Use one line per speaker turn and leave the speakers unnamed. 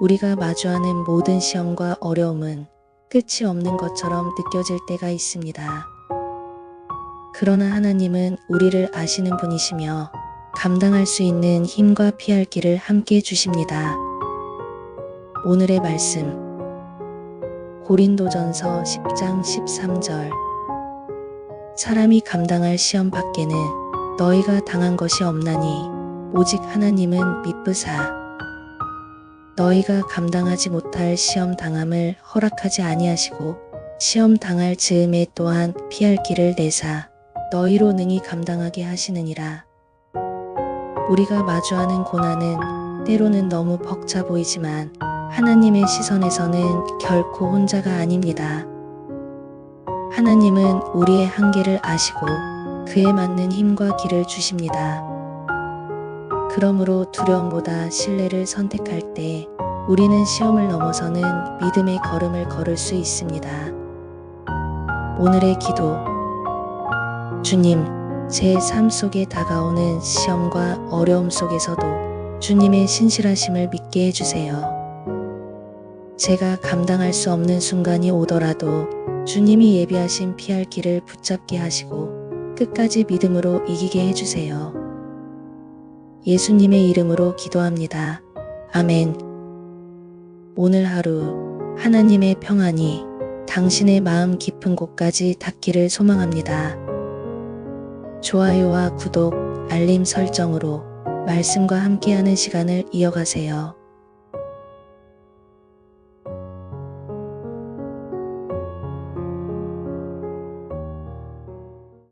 우리가 마주하는 모든 시험과 어려움은 끝이 없는 것처럼 느껴질 때가 있습니다. 그러나 하나님은 우리를 아시는 분이시며 감당할 수 있는 힘과 피할 길을 함께 주십니다. 오늘의 말씀 고린도전서 10장 13절 사람이 감당할 시험 밖에는 너희가 당한 것이 없나니 오직 하나님은 미쁘사 너희가 감당하지 못할 시험 당함을 허락하지 아니하시고 시험 당할 즈음에 또한 피할 길을 내사 너희로 능히 감당하게 하시느니라. 우리가 마주하는 고난은 때로는 너무 벅차 보이지만 하나님의 시선에서는 결코 혼자가 아닙니다. 하나님은 우리의 한계를 아시고 그에 맞는 힘과 길을 주십니다. 그러므로 두려움보다 신뢰를 선택할 때 우리는 시험을 넘어서는 믿음의 걸음을 걸을 수 있습니다. 오늘의 기도 주님, 제 삶 속에 다가오는 시험과 어려움 속에서도 주님의 신실하심을 믿게 해주세요. 제가 감당할 수 없는 순간이 오더라도 주님이 예비하신 피할 길을 붙잡게 하시고 끝까지 믿음으로 이기게 해주세요. 예수님의 이름으로 기도합니다. 아멘. 오늘 하루 하나님의 평안이 당신의 마음 깊은 곳까지 닿기를 소망합니다. 좋아요와 구독, 알림 설정으로 말씀과 함께하는 시간을 이어가세요.